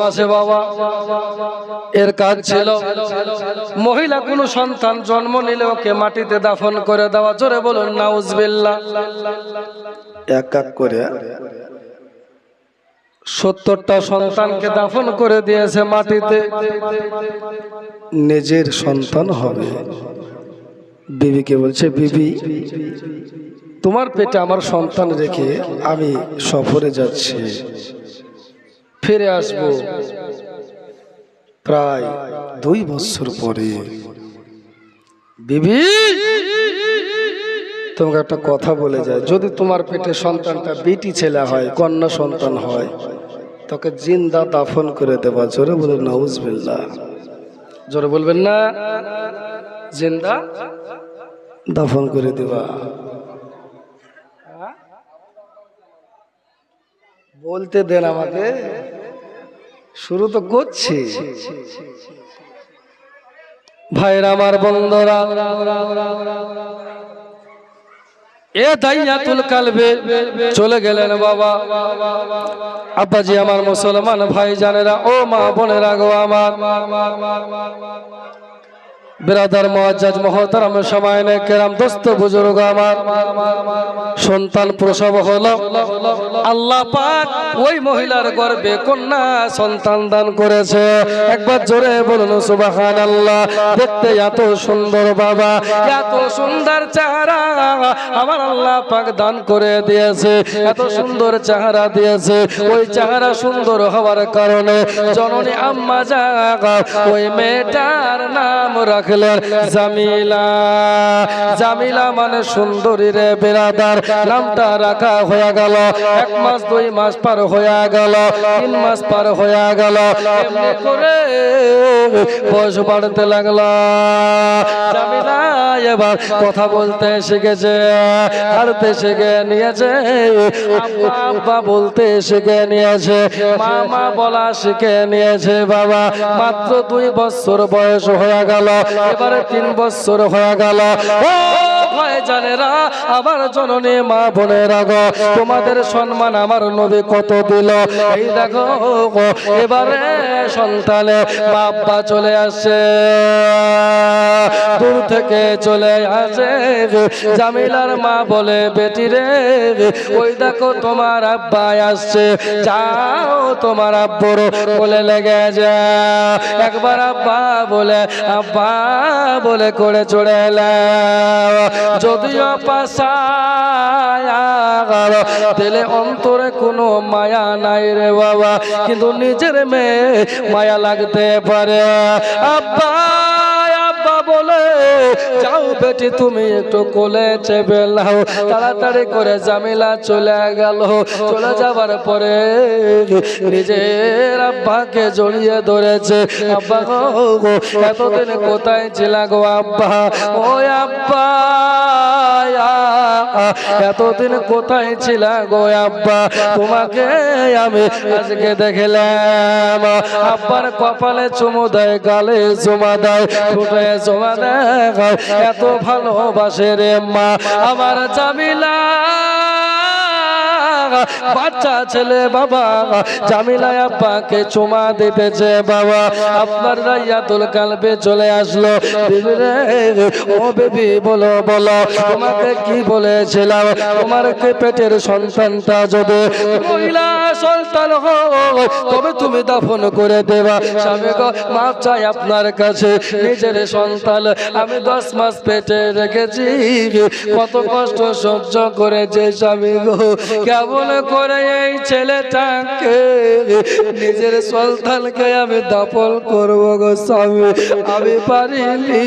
মাসে বাবা এর কাজ ছিল মহিলা কোনো সন্তান জন্ম নিলে ওকে মাটিতে দাফন করে দেওয়া। জোরে বলুন নাউজবিল্লা এক এক করে সত্তরটা সন্তানকে দাফন করে দিয়েছে মাটিতে। নিজের সন্তান হবে। বিবিকে বলছে বিবি তোমার পেটে আমার সন্তান রেখে আমি সফরে যাচ্ছি। ফিরে আসব। প্রায় দুই বছর পরে। বিবি, তোমাকে একটা কথা বলে যায় যদি তোমার পেটে সন্তানটা বেটি ছেলে হয়, কন্যা সন্তান হয়, তোকে জিন্দা দাফন করে দেবা। জোরে বলে নাউজবিল্লা জোরে বলবেন না, জিন্দা দাফন করে দেবা। বলতে দেন আমাকে। শুরু তো করছি। ভাইরা আমার বন্ধরা, এ দাইয়াতুল কালবে, চলে গেলেন বাবা। আব্বাজি আমার মুসলমান ভাই জানেরা ও মা বোনেরা গো আমার। বিরাদার মহাজাজ মহতারাম সময় কেরাম দোস্ত বুজুর্গ আমার। সন্তান প্রসব হলো। আল্লাহ পাক ওই মহিলার গর্ভে কন্যা সন্তান দান করেছে। একবার জোরে বলুন সুবাহান আল্লাহ দেখতে এত সুন্দর বাবা, এত সুন্দর চেহারা আমার আল্লাহ পাক দান করে দিয়েছে। এত সুন্দর চেহারা দিয়েছে। ওই চেহারা সুন্দর হওয়ার কারণে জননী আম্মা জাগা, ওই মেয়েটার নাম রাখলেন জামিলা। জামিলা মানে সুন্দরী রে বেরাদার। নামটা রাখা হয়ে গেল। এক মাস, দুই মাস পার হয়ে গেল। তিন মাস পার হয়ে গেল। বয়স বাড়তে লাগল। এবার কথা বলতে শিখেছে, হারতে শিখে নিয়েছে আব্বা বলতে শিখে নিয়েছে, মামা বলা শিখে নিয়েছে, বাবা, মাত্র দুই বছর বয়স হয়ে গেল। এবারে তিন বছর হয়ে গেল। ও ভাই জানেরা, আমার জননী মা বোনেরা গো, তোমাদের সম্মান আমার নবী কত দিল? এই দেখো, এবারে সন্তানে বাবা চলে আসে। দূর থেকে চলে আসে। জামিলার মা বলে, বেটি রে, ওই দেখো তোমার আব্বা আসছে। যাও তোমার আব্বুর বলে লেগে যা। একবার আব্বা বলে আব্বা বলে করে চড়ে এলাম যদিও পাশায় দিলে অন্তরে কোনো মায়া নাই রে বাবা। কিন্তু নিজের মেয়ে মায়া লাগতে পারে। আব্বা! বলে, যাও বেটি, তুমি একটু কোলে চেপে নাও। তাড়াতাড়ি করে জামিলা চলে গেল। চলে যাবার পরে নিজের আব্বাকে জড়িয়ে ধরেছে। আব্বা গো, এতদিন কোথায় ছিল গো আব্বা? ও আব্বা এতদিন কোথায় ছিল গো আব্বা? তোমাকে আমি আজকে দেখলাম। আব্বার কপালে চুমু দেয়, গালে চুমা দেয় ঠোঁটে চুমা দেয় এত ভালোবাসে রে মা। আমার জামিলা বাচ্চা ছেলে বাবা জামিলা আব্বাকে চুমা দিতেছে বাবা। আপনার রাইয়াতুল কালবে চলে আসলো। ও বেবি বলো বলো, তোমাকে কি বলেছিলাম? তোমার কে পেটের সন্তানটা যদি তবে তুমি দাফন করে দেবা। স্বামী মাপ চাই আপনার কাছে। নিজের সন্তান আমি দশ মাস পেটে রেখেছি। কত কষ্ট সহ্য করেছে স্বামী গো। কেমন করে এই ছেলেটাকে, নিজের সন্তানকে আমি দাপল করব গো স্বামী। আমি পারিনি।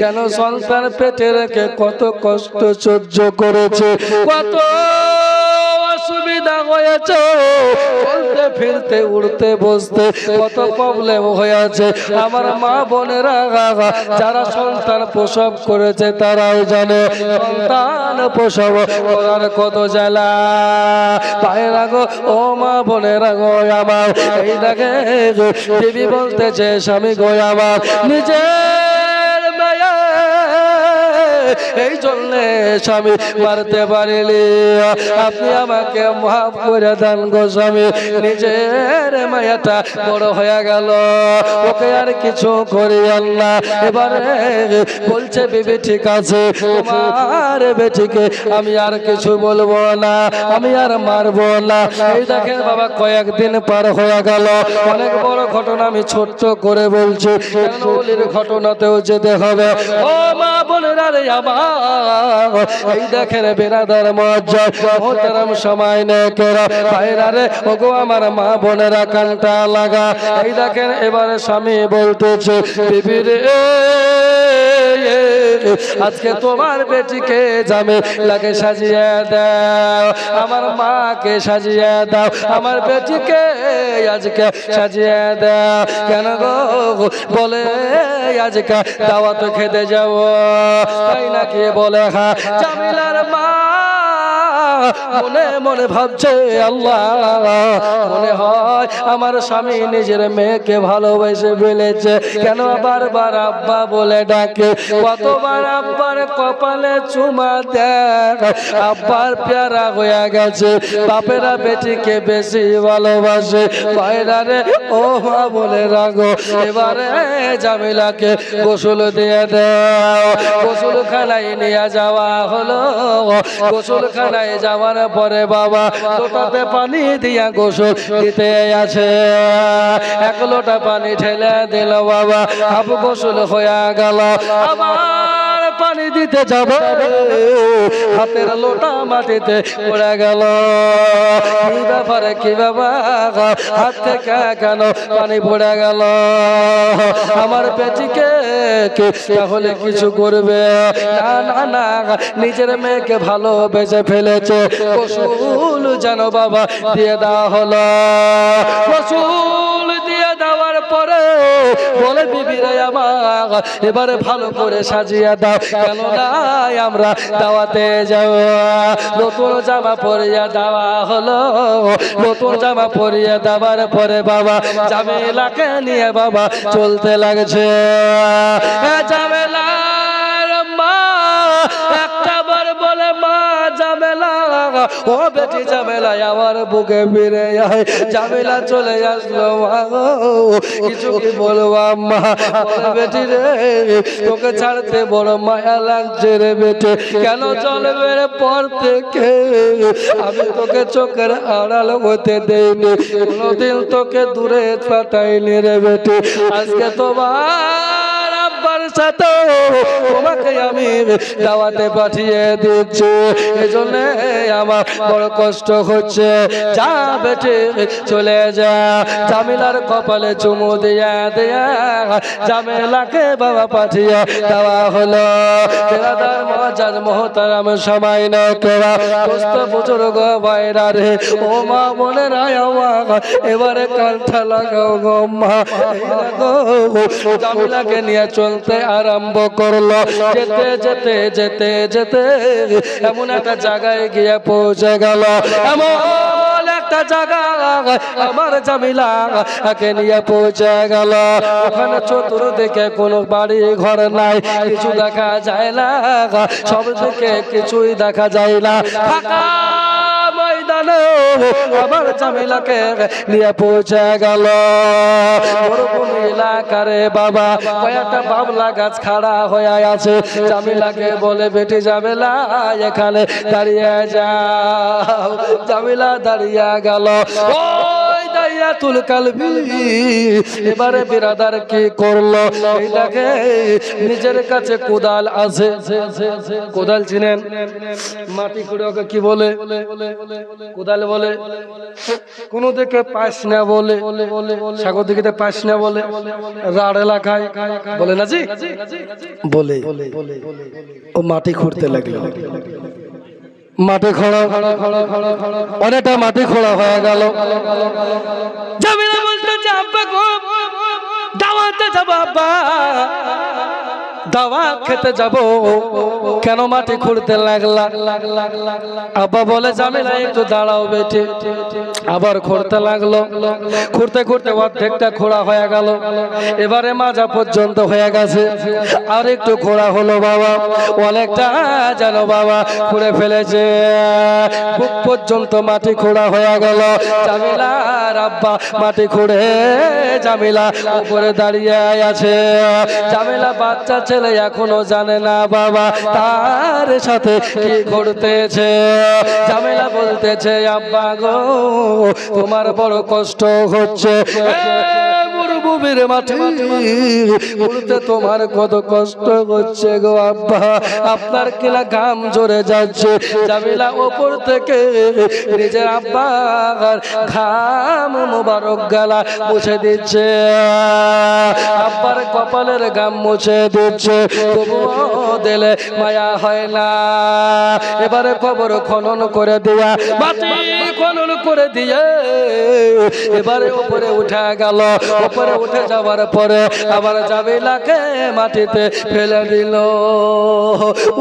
কেন সন্তান পেটে রেখে কত কষ্ট সহ্য করেছে? কত হয়েছে। চলতে ফিরতে, উড়তে, বসতে কত প্রবলেম হয়েছে। আমার মা বোনেরা যারা সন্তান প্রসব করেছে, তারাও জানে। সন্তান প্রসব করার কত জ্বালা। পায়েরা গো ও মা বোনেরা গো, আমার। এই দেখে দেবী বলতেছে, স্বামী গো, আমার। নিজের এই জন্য স্বামী, মারতে পারিলি। আপনি আমাকে মাফ করে দেন গো স্বামী। নিজের মায়াটা বড় হয়ে গেল। ওকে আর কিছু করিয়ান না। এবারে বলছে, বিবি, ঠিক আছে। তোমার বেটিকে আমি আর কিছু বলব না। আমি আর মারবো না। এই দেখেন বাবা, কয়েকদিন পার হয়ে গেল। অনেক বড় ঘটনা আমি ছোট্ট করে বলছি। ঘটনাতেও যেতে হবে? ও মা বোনেরা দেখেন এবারে স্বামী বলতেছে, বিবি আজকে তোমার বেটিকে জামে লাগে সাজিয়ে দাও। আমার মাকে সাজিয়ে দাও। আমার বেটিকে আজকে সাজিয়ে দাও। কেন গো বলে, আজকে দাওয়াত খেতে যাব। তাই নাকি বলে হ্যাঁ জামিলার মা মনে মনে ভাবছে, আল্লাহ, মনে হয় আমার স্বামী নিজের মেয়েকে ভালোবেসে ফেলেছে। কেন বারবার আব্বা বলে ডাকে, কতবার আব্বার কপালে চুমা দেখ আব্বার প্যারা হয়ে গেছে। বাপেরা বেটিকে বেশি ভালোবাসে। বাইরা রে, ও মা বলে রাগো। এবারে জামিলাকে গোসল দিয়ে দাও। গোসল খানায় নিয়ে যাওয়া হলো। গোসল খানায় যাওয়ার পরে বাবা লোটাতে পানি দিয়া গোসল দিতে আছে এক লোটা পানি ঠেলে দিল বাবা, আবু গোসল হয়ে গেল। আবার পানি দিতে যাব। হাতের লোটা মাটিতে পড়ে গেল। কি ব্যাপারে, কি বাবা হাত থেকে কেন পানি পড়ে গেল? আমার পেটিকে তাহলে কিছু করবে? না না না, নিজের মেয়েকে ভালো বেঁচে ফেলেছে। রসুল যেন বাবা দিয়ে দেওয়া হলো। রসুল আমার এবারে ভালো করে সাজিয়ে দাও। কেন নাই আমরা দাওয়াতে যাও নতুন জামা পরিয়ে দেওয়া হলো। নতুন জামা পরিয়ে দেওয়ার পরে বাবা, জামেলাকে নিয়ে বাবা চলতে লাগছে। এ ও বেটি জামেলা আমার বুকে ফিরে আয় জামেলা চলে আসলো কিছু কি বলব আম্মা? বেটি রে, তোকে ছাড়তে বড় মায়া লাগছে রে বেটে, কেন চলবে রে পর থেকে? আমি তোকে চোখের আড়াল হতে দেইনি, কোনোদিন তোকে দূরে পাঠাইনি রে বেটে, আজকে তোমার তোমাকে আমি দাওয়াতে পাঠিয়ে দিচ্ছি। আমার বড় কষ্ট হচ্ছে। যা বেটে চলে যা। জামিলার কপালে চুমু দিয়া জামেলাকে বাবা পাঠিয়ে দেওয়া হলো। মহতারাম না বাইরা রে, ও মা এবারে কান্ঠা লাগাও গো মা। জামিলাকে নিয়ে চলতে আরম্ভ করল। যেতে যেতে যেতে যেতে এমন একটা জায়গায় গিয়ে পৌঁছে গেল। এমন একটা জায়গা আমার জামিলা একে নিয়ে পৌঁছে গেল। ওখানে চতুর্দিকে কোনো বাড়ি ঘর নাই, কিছু দেখা যায় না। সব দিকে কিছুই দেখা যায় না। ময়দানে আমার জামিলাকে নিয়ে পৌঁছে গেল। এলাকারে বাবা, কয়েকটা বাবলা গাছ খাড়া হয়ে আছে। জামিলাকে বলে, বেটি জামিলা এখানে দাঁড়িয়ে যাও। জামিলা দাঁড়িয়ে গেল। ওই কালবি। এবারে বিরাদার কি করল? নিজের কাছে কোদাল আছে। কোদাল চিনেন? মাটি করে ওকে কি বলে? কোদাল বলে, কোন দিকে পাস না বলে, সাগর দিকে পাস না বলে, রাড় এলাকায় বলে না জি বলে, ও মাটি খুঁড়তে লাগল। মাটি খোঁড়া। অনেকটা মাটি খোঁড়া হয়ে গেল। জামিলা বলতো আব্বা গো দাওয়াতে আব্বা। দাওয়া খেতে যাব। কেন মাটি খুঁড়তে লাগলা? আব্বা বলে, জামিলা, একটু দাঁড়াও বেটে। আবার খুঁড়তে লাগল। খুঁড়তে খুঁড়তে অর্ধেকটা খোঁড়া হয়ে গেল। এবারে মাজা পর্যন্ত হয়ে গেছে। আর একটু খোঁড়া হলো বাবা। অনেকটা যেন বাবা খুঁড়ে ফেলেছে। বুক পর্যন্ত মাটি খোঁড়া হয়ে গেল। জামিলার আব্বা মাটি খুঁড়ে জামিলা উপরে দাঁড়িয়ে আছে। জামিলা বাচ্চা ছেলে এখনও জানে না বাবা তার সাথে কি ঘটতেছে? ঝামেলা বলতেছে, আব্বা গো, তোমার বড় কষ্ট হচ্ছে। উড়তে তোমার কত কষ্ট হচ্ছে গো আব্বা। আপনার ঘাম জোরে যাচ্ছে। জামিলা ওপর থেকে নিজের ঘাম মোবারক গালা মুছে দিচ্ছে। আব্বার কপালের গাম মুছে দিচ্ছে। দিলে মায়া হয় না। এবারে কবর খনন করে দিয়া। খনন করে দিয়ে এবারে উপরে উঠে গেল। উপরে উঠে যাওয়ার পরে আবার যাবে জাবিলাকে মাটিতে ফেলে দিল।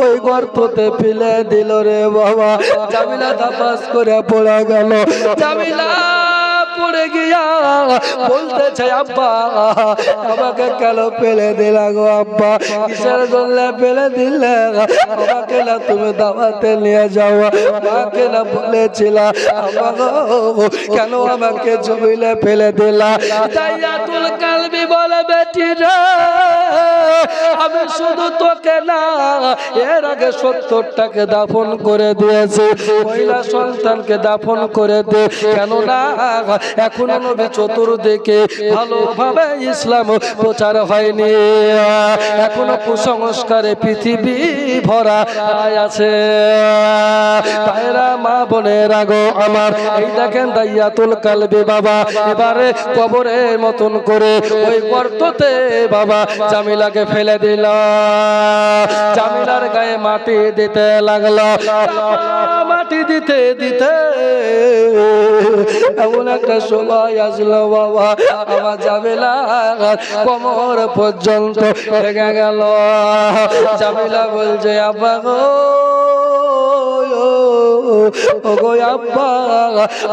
ওই গর্ততে ফেলে দিল রে বাবা। জামিলা ধাপাস করে পড়ে গেল। জামিলা পড়ে গিয়া বলতেছে, আব্বা, আমাকে কেন ফেলে দিলা গো আব্বা? কিসের জন্য ফেলে দিলে? আমাকে না তুমি দাওয়াতে নিয়ে যাও। মাকে না বলেছিলা কেন আমাকে জমিলে ফেলে দিলা? তাইয়াতুল কালবি বলে, বেটি রে, আমি শুধু তোকে না, এর আগে সত্তরটাকে দাফন করে দিয়েছি। মহিলা সন্তানকে দাফন করে দে। কেননা এখনও নবী চতুর্দিকে ভালোভাবে ইসলাম প্রচার হয়নি। এখনও কুসংস্কারে পৃথিবী ভরা আছে। তাইরা মা বোনের আগো আমার এই দেখেন দাইয়াতুল কালবে বাবা, এবারে কবরের মতন করে ওই গর্ততে বাবা জামিলাকে ফেলে দিল। জামিলার গায়ে মাটি দিতে লাগল। মাটি দিতে দিতে এমন একটা সময় আসলো বাবা, আমার জামিলা কোমর পর্যন্ত গেল। জামিলা বলছে, আব্বা গো গো আব্বা,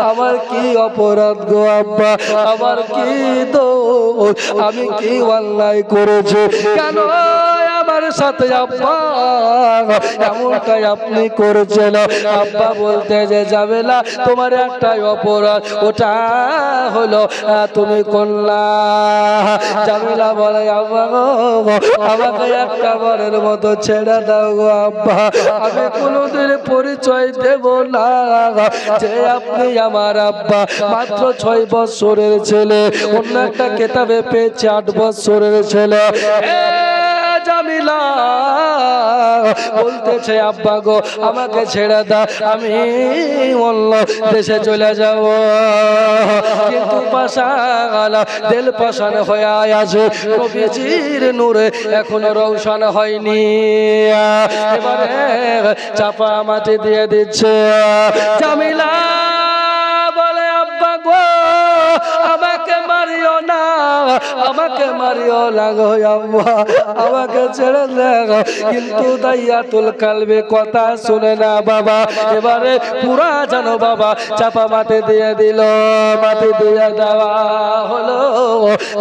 আমার কি অপরাধ গো আব্বা, আমার কি দোষ, আমি কি অন্যায় করেছি? কেন আমার সাথে, আব্বা। এমনটাই আপনি করেছেন। আব্বা বলতে যে যাবে না, তোমার একটাই অপরাধ, ওটা হলো তুমি জামিলা বলে, আব্বা আমাকে একটা বারের মতো ছেড়ে দাও গো, আব্বা। আমি কোনোদিন পরিচয় দেব না। যে আপনি আমার আব্বা, মাত্র ছয় বছরের ছেলে, অন্য একটা কেতাবে পেয়েছে আট বছরের ছেলে। জামিলা বলতেছে, আব্বা গো, আমাকে ছেড়ে দাও, আমি অন্য দেশে চলে যাব। কিন্তু পাশাগালা দেল পাশান হয়ে আছে নবীজির নূরে এখনও রৌশন হয়নি। চাপা মাটি দিয়ে দিচ্ছে। জামিলা আমাকে মারিও লাগো আব্বা আমাকে ছেড়ে দেখো কিন্তু দাইয়াতুল কালবে কথা শুনে না বাবা, এবারে পুরা জানো বাবা, চাপা মাটি দিয়ে দিল, মাটি দিয়ে দেওয়া হলো,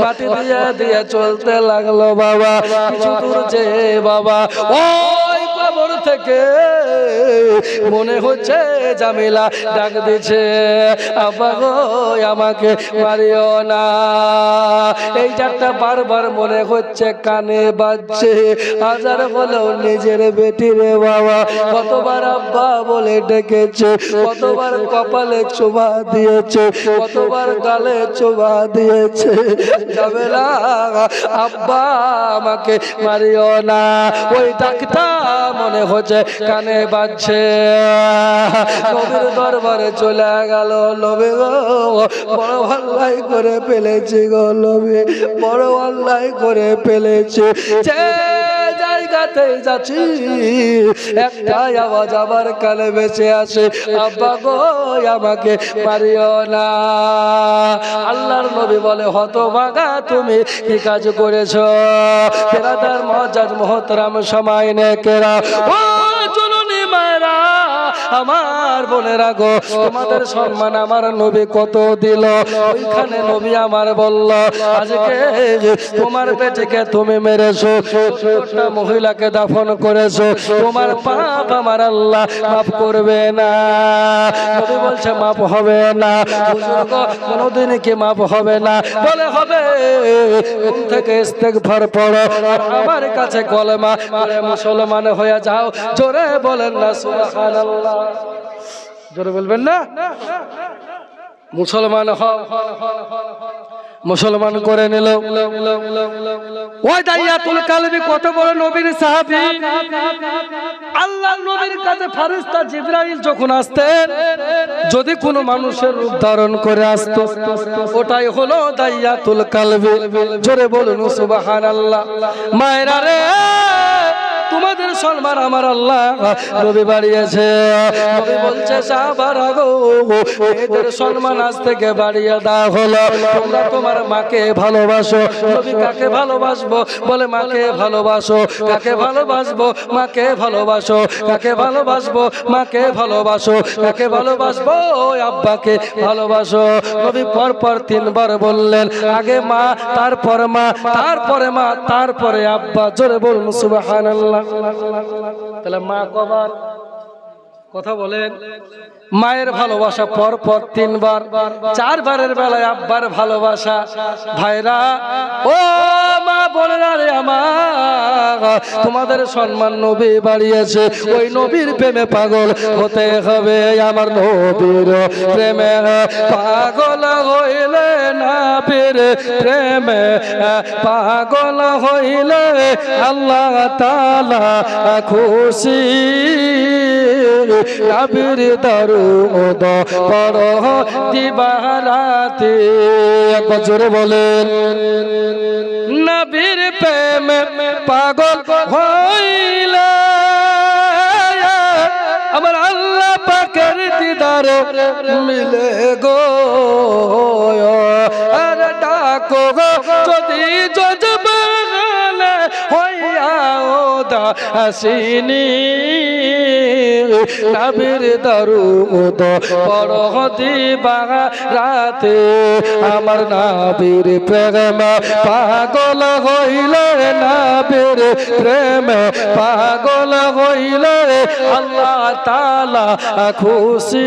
মাটি দিয়ে দিয়ে চলতে লাগল বাবা। কিছু দূর যে বাবা, ওই কবর থেকে মনে হচ্ছে জামিলা ডাক দিছে। আব্বা গো, আমাকে মারিও না। এই চারটা বারবার মনে হচ্ছে কানে বাজছে। হাজার হলেও নিজের বেটি রে বাবা। কতবার আব্বা বলে ডেকেছে, কতবার কপালে চোবা দিয়েছে, কতবার গালে চোবা দিয়েছে। জামেলা আব্বা আমাকে মারিও না। ওই ডাকটা মনে হচ্ছে, কানে বাজছে। নবীর দরবারে চলে গেল গো। বড় ভাল্লাই করে ফেলেছি গো লবে বড় অন্যায় করে ফেলেছে। জায়গাতেই যাচ্ছি। একটাই আওয়াজ আমার কালে বেঁচে আসে। আব্বা গো, আমাকে না। আল্লাহর নবী বলে তুমি কি কাজ করেছ? বেরাদার মহাজাজ মহতরাম সময় নে কেরা আমার বোনেরা গো, তোমাদের সম্মান আমার নবী কত দিল? ওইখানে নবী আমার বলল, আজকে তোমার পেটেকে তুমি মেরেছো মহিলাকে দাফন করেছ, তোমার পাপ আমার আল্লাহ মাফ করবে না। নবী বলছে মাপ হবে না। কোনোদিন কি মাপ হবে না? বলে, হবে। ঘুম থেকে ইস্তেগফার পড়ো আমার কাছে কলেমা মুসলমান হয়ে যাও, জোরে বলেন না, সুবহানাল্লাহ। জোরে বলবেন না? মুসলমান মুসলমান করে নিল। ওই দাইয়াতুল কালবি, কত বড় নবীর সাহাবী। আল্লাহ নবীর কাছে ফারিস্তা জিবরাইল যখন আসতেন, যদি কোনো মানুষের রূপ ধারণ করে আসতো, ওটাই হলো দাইয়াতুল কালবি। জোরে বলুন, সুবহানাল্লাহ। মায়েরা রে! তোমাদের সম্মান আমার আল্লাহ নবী বাড়িয়েছে। নবী বলছে, সাহাবার গো এদের সম্মান আজ থেকে বাড়িয়ে দেওয়া হলো। তোমরা তোমার মাকে ভালোবাসো, নবী কাকে ভালোবাসবো? বলে, মাকে ভালোবাসো, কাকে ভালোবাসবো? মাকে ভালোবাসো, কাকে ভালোবাসবো? মাকে ভালোবাসো, কাকে ভালোবাসবো? আব্বাকে ভালোবাসো। নবী পর পর তিনবার বললেন, আগে মা, তারপর মা, তারপরে মা, তারপরে আব্বা। জোরে বলুন, সুবহানাল্লাহ। তাহলে মা কবার কথা বলেন? মায়ের ভালোবাসা পর পর তিনবার, চারবারের বেলায় আব্বার ভালোবাসা। ভাইরা, ও মা বোনেরা রে আমার। তোমাদের সম্মান নবী বাড়িয়েছে। ওই নবীর প্রেমে পাগল হতে হবে আমার নবীর প্রেমে। পাগল হইলে নাবির প্রেমে। পাগল হইলে আল্লাহ তালা খুশি। নাবির দরুদ পড় দিবারাতে একবার জোরে বলেন। নবীর প্রেমে পাগল হইলে আমার আল্লাহ পাকের দিদার মিলে গো। আর ডাকো দাসিনী নবীর দরুদ পড় দিবা রাতে আমার নাবির প্রেম। পাগল হইলে নাবির প্রেম। পাগল হইলে আল্লাহ তালা খুশি।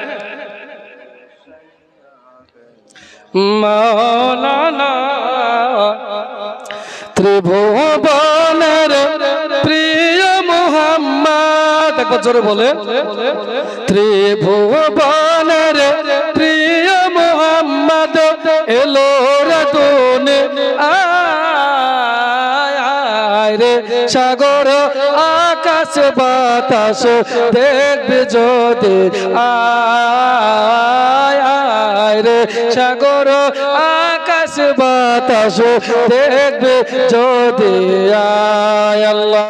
মাওলানা ত্রিভুবনের প্রিয় মোহাম্মদ। একবার জোরে বলে ত্রিভুবনের আকাশ বাতাস দেখবে যদি। আয় সাগর আকাশ বাতাস দেখবে যদি। আয় আল্লাহ।